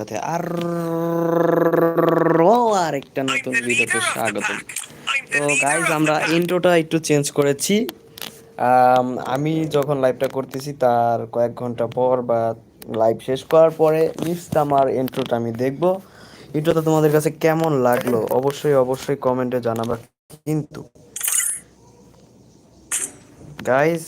সাথে আর আরেকটা নতুন ভিডিওতে স্বাগতম। তো গাইজ আমরা ইন্ট্রোটা একটু চেঞ্জ করেছি। আমি যখন লাইভটা করতেছি তার কয়েক ঘণ্টা পর বা লাইভ শেষ করার পরে নিশ্চিত আমার ইন্ট্রোটা আমি দেখব। ইন্ট্রোটা তোমাদের কাছে কেমন লাগল? অবশ্যই অবশ্যই কমেন্টে জানাবা। কিন্তু গাইজ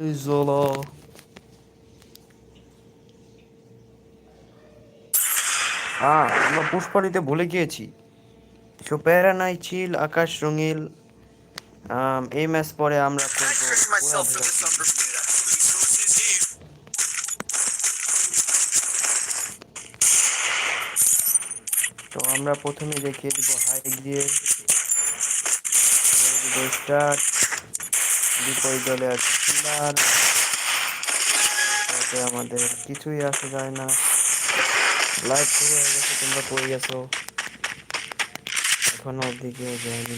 জোলো হ্যাঁ আমরা পুষ্পারিতে ভুলে গিয়েছি। সো প্যারা নাই চিল আকাশ রঙিল। এই ম্যাচ পরে আমরা করব. তো আমরা প্রথমে দেখিয়ে দিব হাই দিয়ে। স্টার্ট বিপরীত দলে আছে কিলার তাতে আমাদের কিছুই আসা যায় না। লাইভ শুরু হয়ে গেছে, তোমরা পড়ে গেছো এখনও ওদিকে যায়নি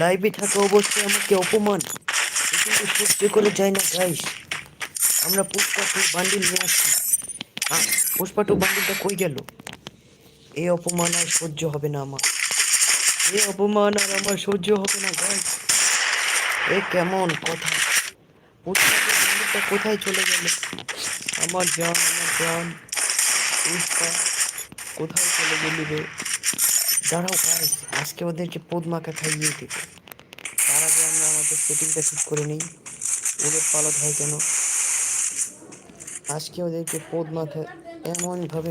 লাইভে থাকা অবশ্যই আমাকে অপমান। কিন্তু সহ্য করে যায় না গাইস আমরা পুষ্পা টু বান্ডিল নিয়ে আসছি। হ্যাঁ পুষ্পা টু বান্ডিলটা কই গেল? এই অপমান আর সহ্য হবে না আমার। এই অপমান আর আমার সহ্য হবে না গাইস এ কেমন কথা? পুষ্পা টু বান্ডিলটা কোথায় চলে গেল? আমার জান আমার জান, পুষ্পা, কোথায় চলে গেলি রে? দাঁড়াও গাইস আজকে ওদেরকে পদ্মাকা খাইয়ে দেবো তার আগে আমরা আমাদের সেটিংটা ঠিক করে নিই। উলট পালট হয় কেন? আজকে ওদেরকে পদ্মাকা এমন ভাবে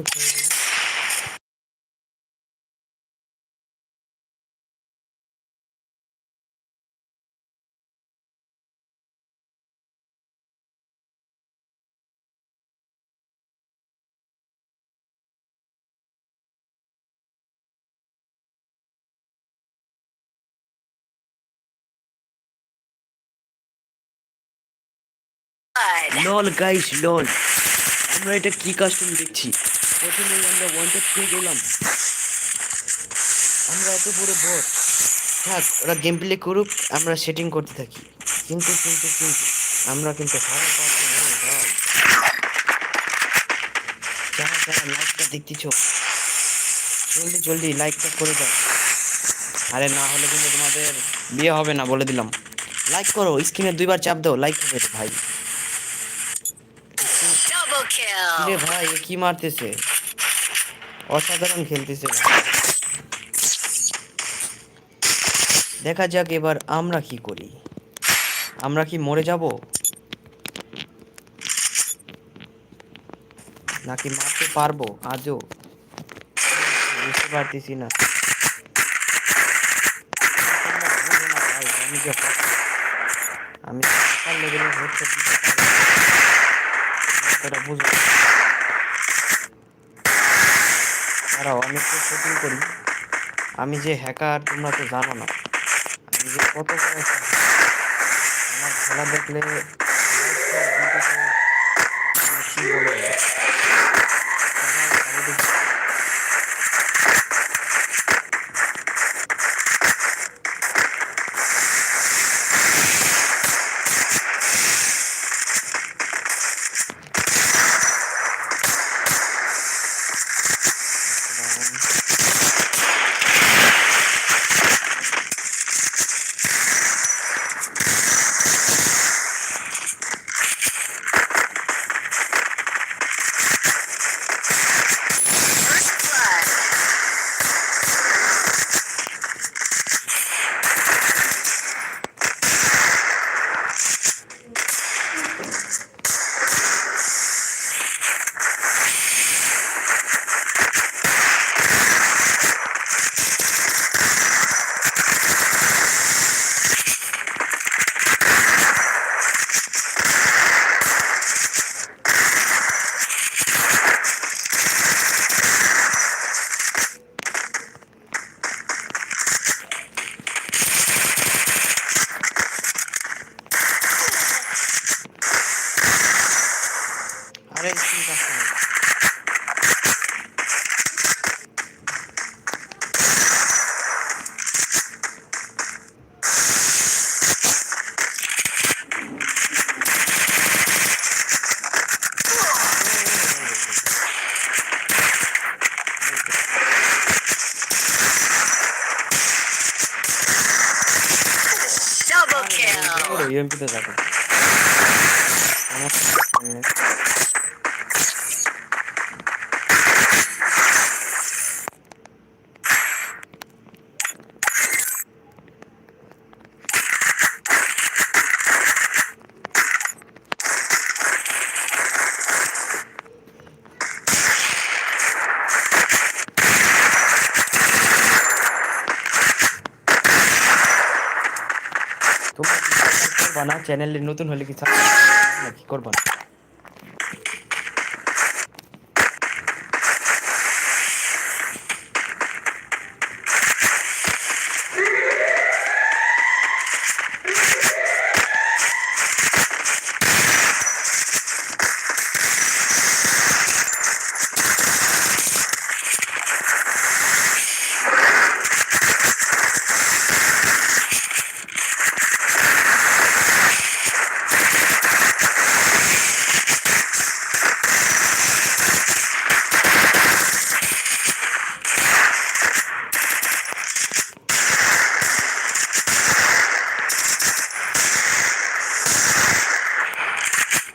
লল গাইস লল। আমরা এটা কি কাস্টম দেখছি? প্রথমেই আমরা ওয়ান্টেড পেয়ে গেলাম। আমরা এত বড় বট থাক, ওরা গেম প্লে করুক, আমরা সেটিং করতে থাকি। কিন্তু কিন্তু কিন্তু, আমরা কিন্তু হারা পাচ্ছি যারা যারা লাইকটা দেখতেছ, জলদি জলদি লাইকটা করে দাও। আরে না হলে কিন্তু তোমাদের বিয়ে হবে না, বলে দিলাম। লাইক করো, স্ক্রিনে দুইবার চাপ দাও লাইক হবে ভাই. রে ভাই কি মারতেছে? অসাধারণ খেলতেছে। দেখা যাক এবার আমরা কি করি। আমরা কি মরে যাব? নাকি মারতে পারব আজও? বুঝতে পারতেছি না। আমি লেভেলের হচ্ছে দিতে পারব কথাটা আমি তো শুটিং করি। আমি যে হ্যাকার তোমরা তো জানো না। আমি যে কত আমার খেলা দেখলে করবা না চ্যানেলে নতুন হলে কি করবা না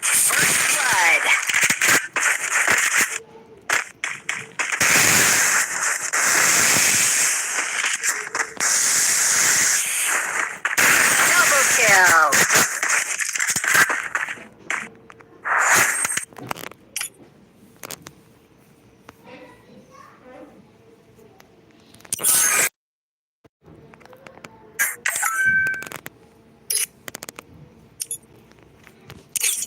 First blood. Double kill.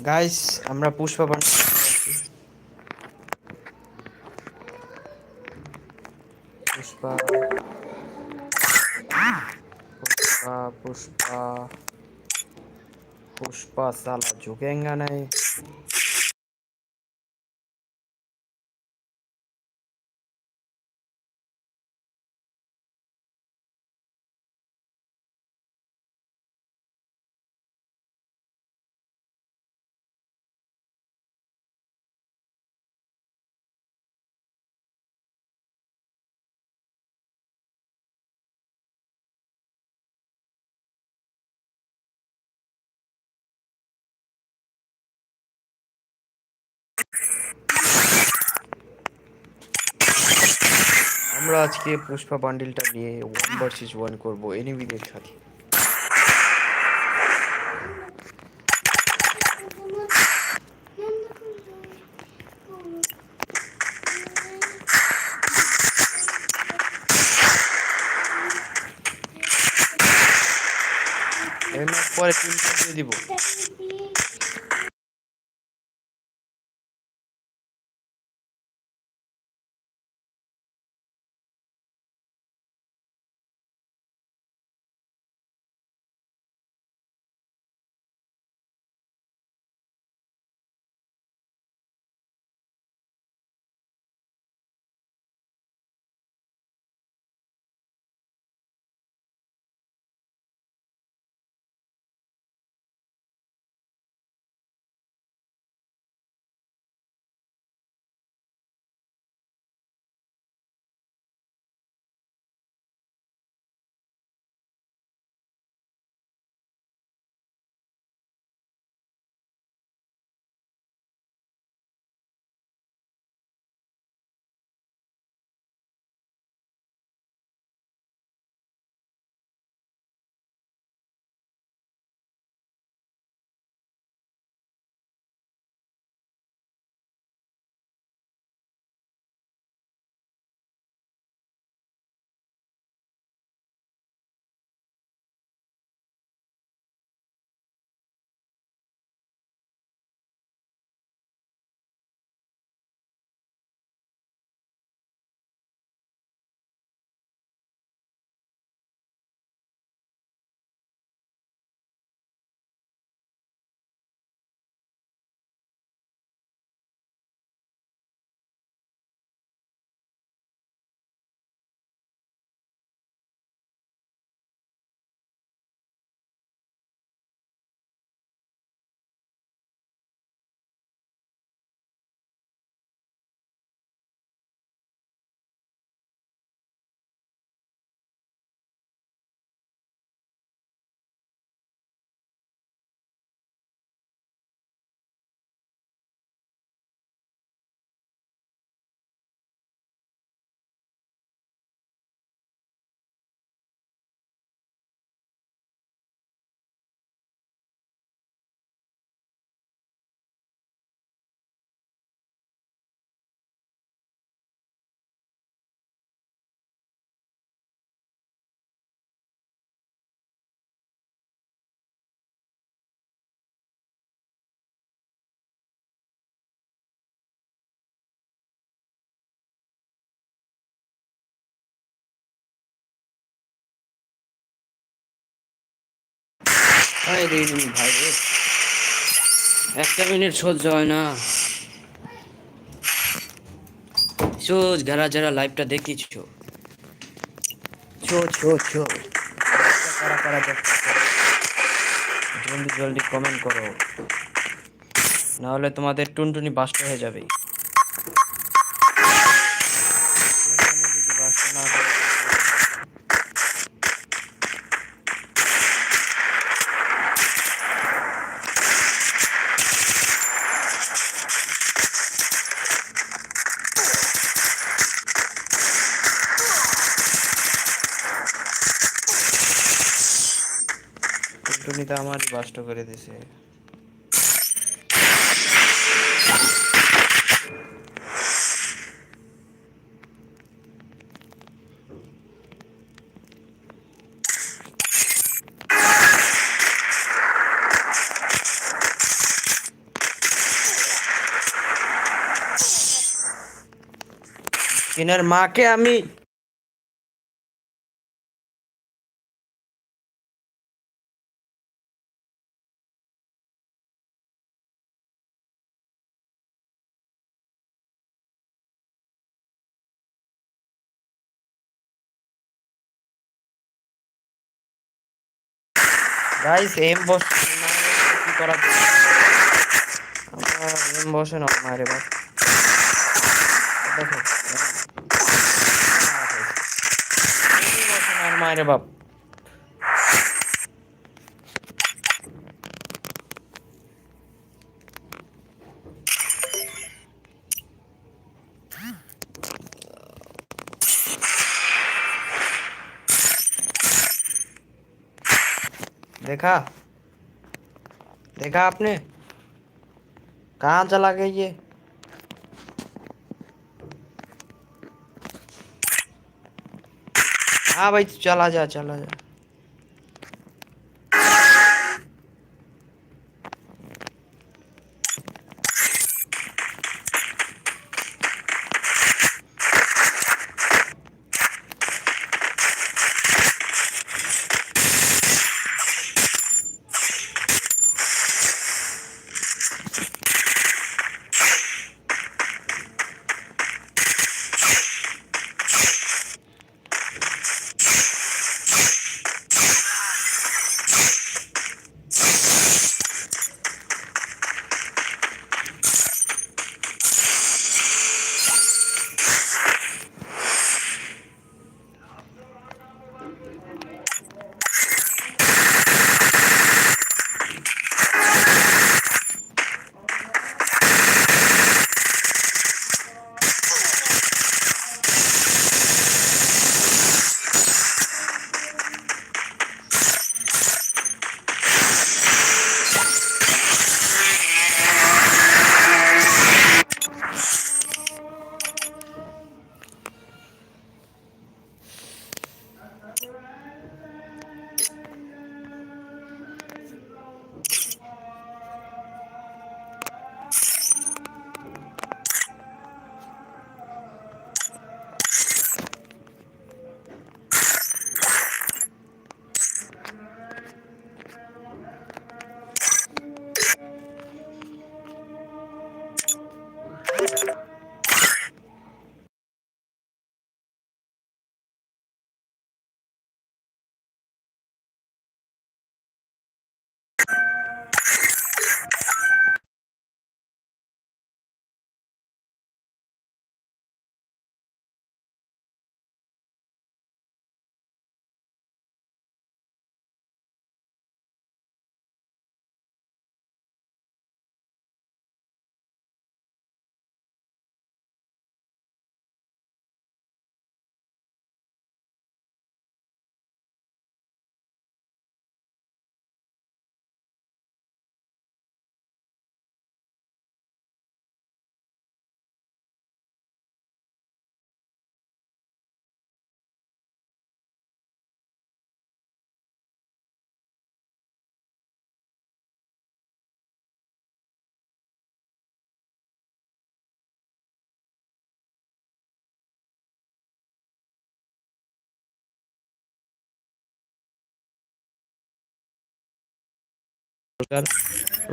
Guys আমরা পুষ্পা পান পুষ্পা পুষ্পা পুষ্পা পুষ্পা সালা ঝুঁকেঙ্গা নেই আমরা আজকে পুষ্পা বান্ডিলটা নিয়ে ওয়ান ভার্সেস ওয়ান করব এনিমিদের সাথে এই পরে টিম দিয়ে দিব। ভাই দিন ভাই রে। একটা মিনিট সহ্য হয় না। সোজ যারা যারা লাইভটা দেখিছ? চো চো চো কারা কারা জলদি জলদি কমেন্ট করো। না হলে তোমাদের টুনটুনি বাস্ট হয়ে যাবে টুনটুনি যদি বাস্ট না করে, টুনটুনি তো আমারই বাস্ট করে দিছে। কিনার মাকে আমি গাইস এম বস কি করা এম বসে না মারে বাপ দেখো মারে বাপ देखा? देखा आपने? कहाँ चला गया ये? हाँ भाई चला जा चला जा।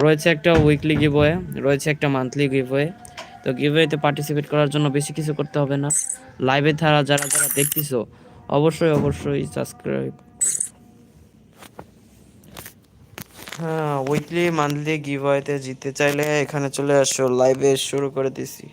রয়েছে একটা উইকলি গিভওয়ে রয়েছে একটা মান্থলি গিভওয়ে তো গিভওয়েতে পার্টিসিপেট করার জন্য বেশি কিছু করতে হবে না। লাইভে তারা যারা যারা দেখতেছো, অবশ্যই অবশ্যই সাবস্ক্রাইব হ্যাঁ উইকলি মান্থলি গিভওয়েতে জিতে চাইলে এখানে চলে আসো লাইভে শুরু করে দিছি।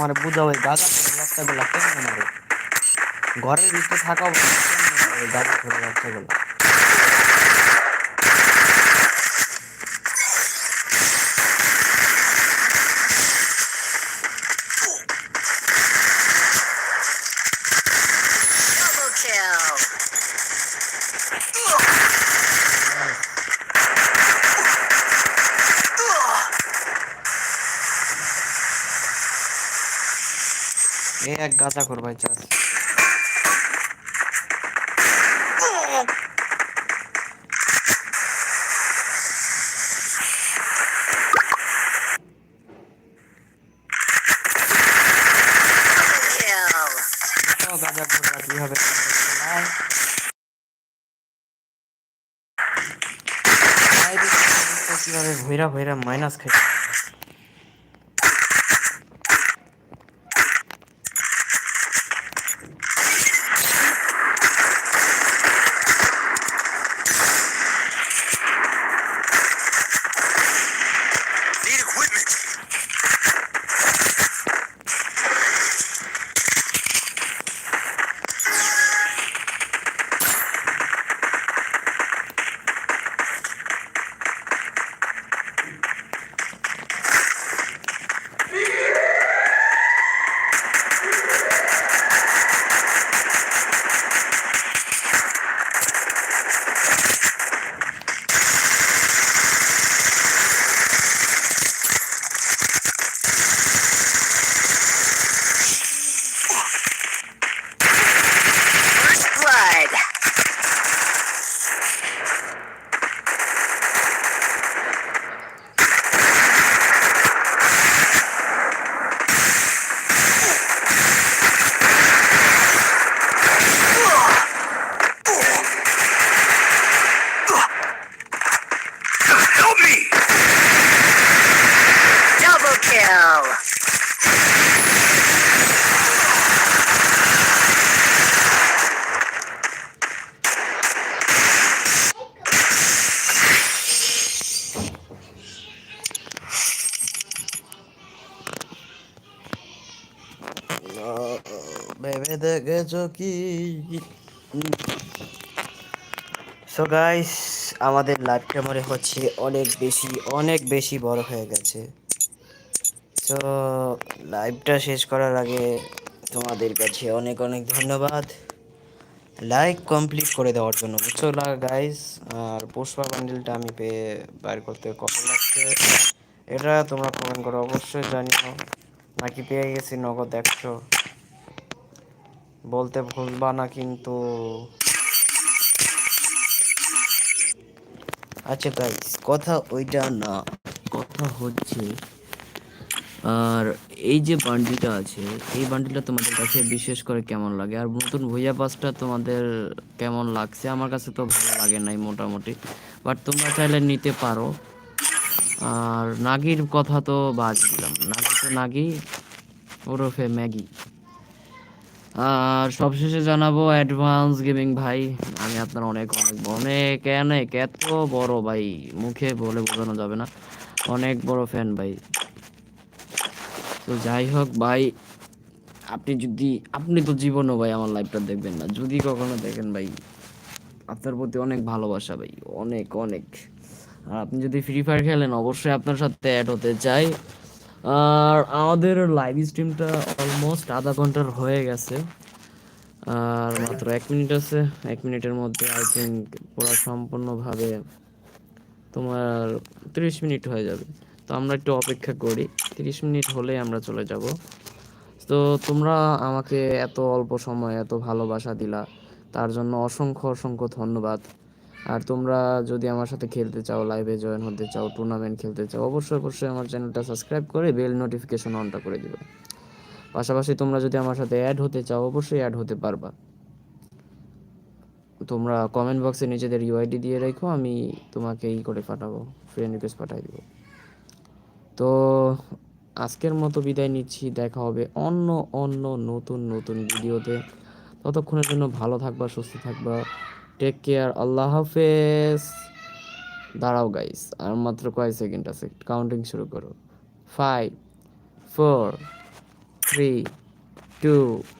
আমার বুঝা ওই গাঁজা বাচ্চাগুলা কেমনে মারে ঘরের ভিতরে থাকা ওই গাঁজা করে বাচ্চাগুলা Double kill. এ এক গাঁজা কর সো গাইস আমাদের লাইভটা মনে হচ্ছে অনেক বেশি অনেক বেশি বড় হয়ে গেছে। তো লাইভটা শেষ করার আগে তোমাদের কাছে অনেক অনেক ধন্যবাদ। লাইক কমপ্লিট করে দেওয়ার জন্য। বুঝছ গাইস আর পুষ্পা বান্ডিলটা আমি পেয়ে বাইর করতে কত লাগছে? এটা তোমরা কমেন্ট করো অবশ্যই জানিও। নাকি পেয়ে গেছি, নগদ দেখছ বলতে ভুলবা না কিন্তু। আচ্ছা গাইস কথা ওইটা না, কথা হচ্ছে, আর এই যে বান্ডিটা আছে, এই বান্ডিটা তোমাদের কাছে বিশেষ করে কেমন লাগে? আর নতুন ভুইয়া পাসটা তোমাদের কেমন লাগছে? আমার কাছে তো ভালো লাগে নাই মোটামুটি বাট তোমরা চাইলে নিতে পারো। আর নাগির কথা তো বাদ দিলাম। নাগি তো নাগি ওরফে ম্যাগি। আর সবশেষে জানাব অ্যাডভান্স গেমিং ভাই। আমি আপনার অনেক অনেক অনেক অনেক এত বড় ভাই। মুখে বলে বোঝানো যাবে না। অনেক বড় ফ্যান ভাই। তো যাই হোক ভাই, আপনি যদি, আপনি তো জীবনও ভাই আমার লাইভটা দেখবেন না। যদি কখনো দেখেন ভাই, আপনার প্রতি অনেক ভালোবাসা ভাই। অনেক অনেক। আর আপনি যদি ফ্রি ফায়ার খেলেন, অবশ্যই আপনার সাথে অ্যাড হতে চাই। আর আমাদের লাইভ স্ট্রিমটা অলমোস্ট আধা ঘণ্টার হয়ে গেছে। আর মাত্র এক মিনিট আছে। এক মিনিটের মধ্যে আই থিঙ্ক পুরো সম্পূর্ণভাবে তোমার তিরিশ মিনিট হয়ে যাবে। তো আমরা একটু অপেক্ষা করি। তিরিশ মিনিট হলেই আমরা চলে যাব। তো তোমরা আমাকে এত অল্প সময়, এত ভালোবাসা দিলা। তার জন্য অসংখ্য অসংখ্য ধন্যবাদ। আর তোমরা যদি আমার সাথে খেলতে চাও লাইভে জয়েন হতে চাও টুর্নামেন্ট খেলতে চাও, অবশ্যই অবশ্যই আমার চ্যানেলটা সাবস্ক্রাইব করে বেল নোটিফিকেশন অনটা করে দিবে। পাশাপাশি তোমরা যদি আমার সাথে অ্যাড হতে চাও, অবশ্যই অ্যাড হতে পারবা। তোমরা কমেন্ট বক্সে নিজেদের ইউআইডি দিয়ে রেখো, আমি তোমাকে ই করে পাঠাবো ফ্রেন্ড রিকোয়েস্ট পাঠাই দিব। তো আজকের মতো বিদায় নিচ্ছি, দেখা হবে অন্য অন্য নতুন নতুন ভিডিওতে। ততক্ষণের জন্য ভালো থাকবা, সুস্থ থাকবা। টেক কেয়ার আল্লাহ হাফেজ। দাঁড়াও গাইস আর মাত্র কয় সেকেন্ড আছে? কাউন্টিং শুরু করো। Five four three two